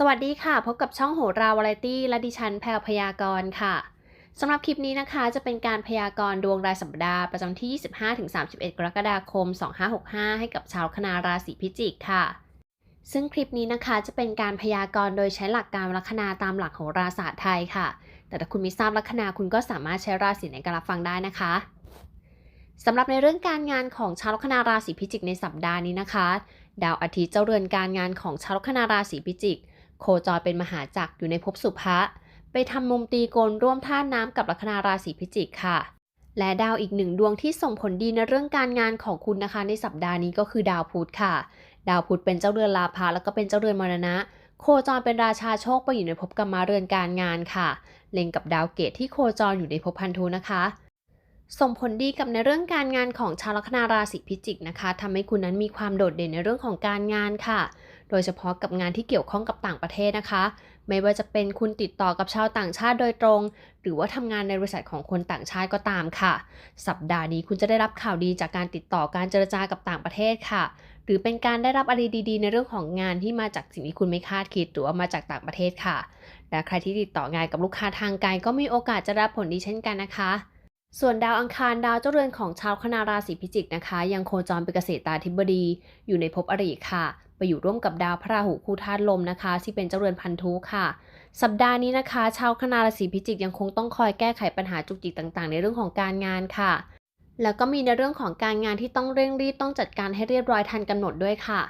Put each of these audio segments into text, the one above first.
สวัสดีค่ะ พบกับช่องโหราวาไรตี้และดิฉันแพรวพยากรณ์ค่ะสำหรับคลิปนี้นะคะ จะเป็นการพยากรณ์ดวงรายสัปดาห์ประจำที่ 25-31 กรกฎาคม 2565 ให้กับชาวคณาราศีพิจิกค่ะ ซึ่งคลิปนี้นะคะจะเป็นการพยากรณ์โดยใช้หลักการลัคนาตามหลักโหราศาสตร์ไทยค่ะ แต่ถ้าคุณไม่ทราบลัคนาคุณก็สามารถใช้ราศีในการรับฟังได้นะคะสำหรับในเรื่องการงานของชาวลัคนาราศีพิจิกในสัปดาห์นี้นะคะ ดาวอาทิตย์เจ้าเรือนการงานของชาวลัคนาราศีพิจิก โคจรเป็นมหาจักรอยู่ในภพสุภะไปทำมุมตีโกนร่วมท่าน้ำกับลัคนาราศีพิจิกค่ะ และดาวอีกหนึ่งดวงที่ส่งผลดีในเรื่องการงานของคุณนะคะ ในสัปดาห์นี้ก็คือดาวพุธค่ะ ดาวพุธเป็นเจ้าเรือนลาภาแล้วก็เป็นเจ้าเรือนมรณะ โคจรเป็นราชาโชคไปอยู่ในภพกรรมาเรือนการงานค่ะ เล็งกับดาวเกตที่โคจรอยู่ในภพพันธุนะคะ ส่งผลดีกับในเรื่องการงานของชาวลัคนาราศีพิจิกนะคะทำให้คุณนั้นมีความโดดเด่นในเรื่องของการงานค่ะ โดยเฉพาะกับงานที่เกี่ยวข้องกับต่างประเทศนะคะ ไม่ว่าจะเป็นคุณติดต่อกับชาวต่างชาติโดยตรง หรือว่าทำงานในบริษัทของคนต่างชาติก็ตามค่ะ สัปดาห์นี้คุณจะได้รับข่าวดีจากการติดต่อการเจรจากับต่างประเทศค่ะ หรือเป็นการได้รับอะไรดีๆ ในเรื่องของงานที่มาจากสิ่งที่คุณไม่คาดคิดหรือว่ามาจากต่างประเทศค่ะและใครที่ติดต่องานกับลูกค้าทางไกลก็มีโอกาสจะรับผลดีเช่นกันนะคะส่วนดาวอังคารดาวเจ้าเรือนของชาวคณาราศีพิจิกนะคะ ยังโคจรเป็นเกษตราธิบดี อยู่ในภพอริค่ะ ไปอยู่ร่วมกับดาวพระราหูคู่ธาตุลมนะคะ ที่เป็นเจ้าเรือนพันธุค่ะ สัปดาห์นี้นะคะ ชาวคณาราศีพิจิกยังคงต้องคอยแก้ไขปัญหาจุกจิกต่างๆ ในเรื่องของการงานค่ะ แล้วก็มีในเรื่องของการงานที่ต้องเร่งรีบต้องจัดการให้เรียบร้อยทันกำหนดด้วยค่ะ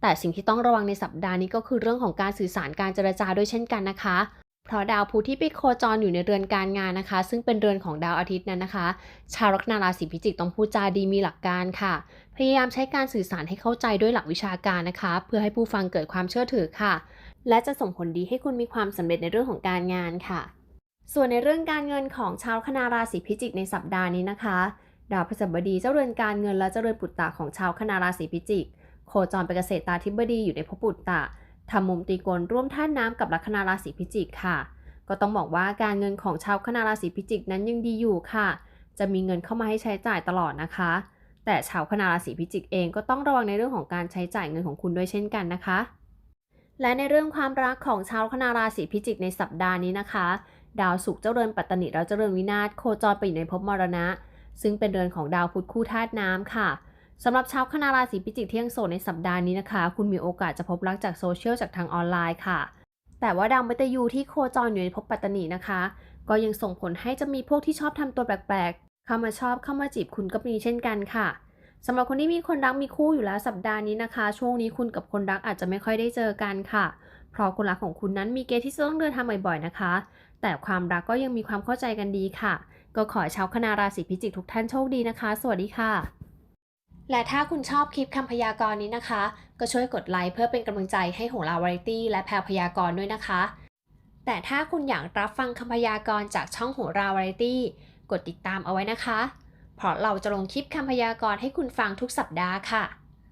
แต่สิ่งที่ต้องระวังในสัปดาห์นี้ก็คือเรื่องของการสื่อสารการเจรจาด้วยเช่นกันนะคะ เพราะดาวพุธที่ไปโคจรอยู่ในเรือนการงานนะคะ ซึ่งเป็นเรือนของดาวอาทิตย์นั้นนะคะ ชาวลัคนาราศีพิจิกต้องพูดจาดีมีหลักการค่ะ พยายามใช้การสื่อสารให้เข้าใจด้วยหลักวิชาการนะคะ เพื่อให้ผู้ฟังเกิดความเชื่อถือค่ะ และจะส่งผลดีให้คุณมีความสำเร็จในเรื่องของการงานค่ะ ส่วนในเรื่องการเงินของชาวคณาราศีพิจิกในสัปดาห์นี้นะคะดาวพฤหัสบดีเจ้าเรือนการเงินและเจ้าเรือนปุตตะของชาวคณาราศีพิจิก โคจรเป็นเกษตรตาธิบดีอยู่ในภพปุตตะ ทำมุมตีกนร่วมท่าน้ำกับลัคนาราศีพิจิกค่ะ ก็ต้องบอกว่าการเงินของชาวคณาราศีพิจิกนั้นยังดีอยู่ค่ะ จะมีเงินเข้ามาให้ใช้จ่ายตลอดนะคะ แต่ชาวคณาราศีพิจิกเองก็ต้องระวังในเรื่องของการใช้จ่ายเงินของคุณด้วยเช่นกันนะคะ และในเรื่องความรักของชาวคณาราศีพิจิกในสัปดาห์นี้นะคะ ดาวศุกร์เจ้าเรือนปัตตนิและเจ้าเรือนวินาศโคจรไปอยู่ในภพมรณะ ซึ่งเป็นเรือนของดาวพุธคู่ธาตุน้ำค่ะ สำหรับชาวคณาราศีพิจิกเที่ยงโสดในสัปดาห์นี้นะคะ คุณมีโอกาสจะพบรักจากโซเชียลจากทางออนไลน์ค่ะ แต่ว่าดาวมฤตยูที่โคจรอยู่ในภพปัตตนีนะคะ ก็ยังส่งผลให้จะมีพวกที่ชอบทำตัวแปลกๆ เข้ามาชอบเข้ามาจีบคุณก็มีเช่นกันค่ะสำหรับคนที่มีคนรักมีคู่อยู่แล้วสัปดาห์นี้นะคะ ช่วงนี้คุณกับคนรักอาจจะไม่ค่อยได้เจอกันค่ะ เพราะคนรักของคุณนั้นมีเกณฑ์ที่จะต้องเดินทางบ่อยๆนะคะ แต่ความรักก็ยังมีความเข้าใจกันดีค่ะ ก็ขอชาวคณาราศีพิจิกทุกท่านโชคดีนะคะ สวัสดีค่ะ และถ้าคุณชอบคลิปคำพยากรณ์นี้นะคะ ก็ช่วยกดไลค์เพื่อเป็นกำลังใจให้โหราวาไรตี้และแพรพยากรณ์ด้วยนะคะ แต่ถ้าคุณอยากรับฟังคำพยากรณ์จากช่องโหราวาไรตี้กดติดตามเอาไว้นะคะ เพราะเราจะลงคลิปคำพยากรณ์ให้คุณฟังทุกสัปดาห์ค่ะ